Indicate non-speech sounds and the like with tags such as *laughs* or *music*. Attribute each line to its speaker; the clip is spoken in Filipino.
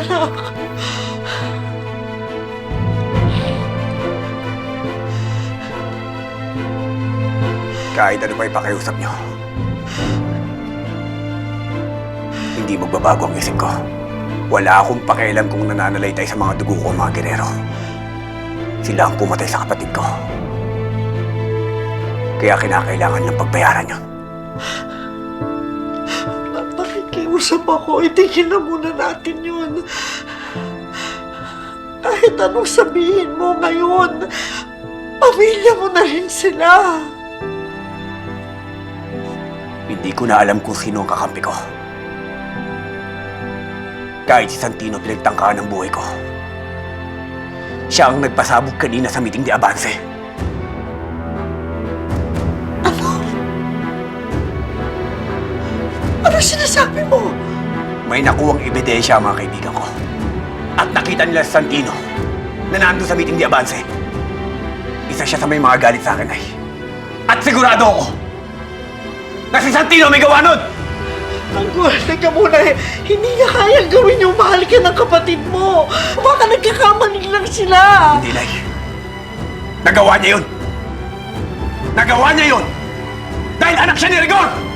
Speaker 1: anak. *laughs*
Speaker 2: Kahit ano pa ipakiusap nyo. Hindi magbabago ang isip ko. Wala akong pakialam kung nananalay tayo sa mga dugo ko mga gerero. Sila ang pumatay sa kapatid ko. Kaya kinakailangan ng pagbayaran yun.
Speaker 1: Nakikiusap ako, itigil na muna natin yun. Kahit anong sabihin mo ngayon, pamilya mo na rin sila.
Speaker 2: Hindi ko na alam kung sino ang kakampi ko. Kahit si Santino pinagtangkaan ng buhay ko. Siya ang nagpasabog kanina sa meeting di Avance.
Speaker 1: Ano sinasabi mo?
Speaker 2: May nakuwang ebidensya ang mga kaibigan ko. At nakita nila si Santino na nandun sa meeting di Avance. Isa siya sa may mga galit sa akin ay. At sigurado ako na si Santino may gawa nun!
Speaker 1: Tanggol, teka muna eh. Hindi niya kayang gawin yung mahal ka ng kapatid mo. Baka nagkakamali lang sila.
Speaker 2: Hindi, Nay. Nagawa niya yun! Nagawa niya yun! Dahil anak siya ni Rigor!